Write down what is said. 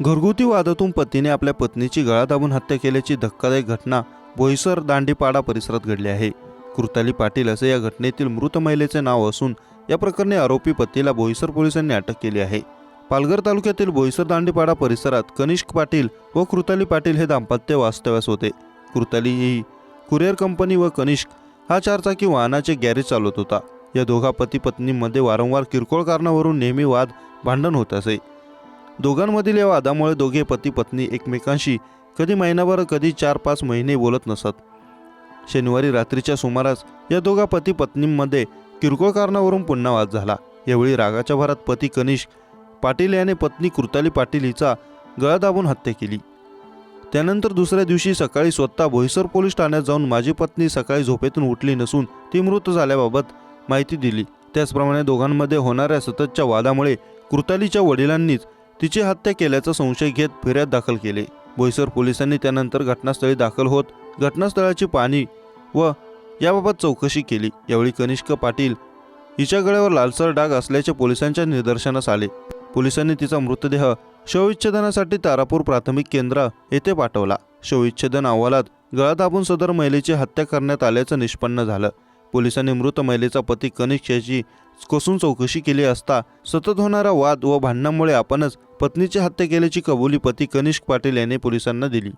घरगुती वादातून पतीने आपल्या पत्नीची गळा दाबून हत्या केल्याची धक्कादायक घटना बोईसर दांडीपाडा परिसरात घडली आहे. कृताली पाटील असे या घटनेतील मृत महिलेचे नाव असून या प्रकरणी आरोपी पतीला बोईसर पोलिसांनी अटक केली आहे. पालघर तालुक्यातील बोईसर दांडीपाडा परिसरात कनिष्क पाटील व कृताली पाटील हे दाम्पत्य वास्तव्यास होते. कृताली ही कुरिअर कंपनी व कनिष्क हा चारचाकी वाहनाचे गॅरेज चालवत होता. या दोघा पती पत्नीमध्ये वारंवार किरकोळ कारणावरून नेहमी वाद भांडण होत असे. दोघांमधील या वादामुळे दोघे पती पत्नी एकमेकांशी कधी महिनाभर कधी चार पाच महिने बोलत नसत. शनिवारी रात्रीच्या सुमारास या दोघा पती पत्नींमध्ये किरकोळ कारणावरून पुन्हा वाद झाला. यावेळी रागाच्या भरात पती कनिष्क पाटील याने पत्नी कृताली पाटील हिचा गळा दाबून हत्या केली. त्यानंतर दुसऱ्या दिवशी सकाळी स्वतः भोईसर पोलीस ठाण्यात जाऊन माझी पत्नी सकाळी झोपेतून उठली नसून ती मृत झाल्याबाबत माहिती दिली. त्याचप्रमाणे दोघांमध्ये होणाऱ्या सततच्या वादामुळे कृतालीच्या वडिलांनीच तिची हत्या केल्याचा संशय घेत फिर्याद दाखल केले. बोईसर पोलिसांनी त्यानंतर घटनास्थळी दाखल होत घटनास्थळाची पाणी व याबाबत चौकशी केली. यावेळी कनिष्क पाटील हिच्या गळ्यावर लालसर डाग असल्याचे पोलिसांच्या निदर्शनास आले. पोलिसांनी तिचा मृतदेह शवविच्छेदनासाठी तारापूर प्राथमिक केंद्र येथे पाठवला. शवविच्छेदन अहवालात गळा दाबून सदर महिलेची हत्या करण्यात आल्याचं निष्पन्न झालं. पोलिसांनी मृत महिलेचा पती कनिष्क याची कसून चौकशी केली असता सतत होणारा वाद व भांडणामुळे आपणच पत्नीची हत्या केल्याची कबुली पती कनिष्क पाटील याने पोलिसांना दिली.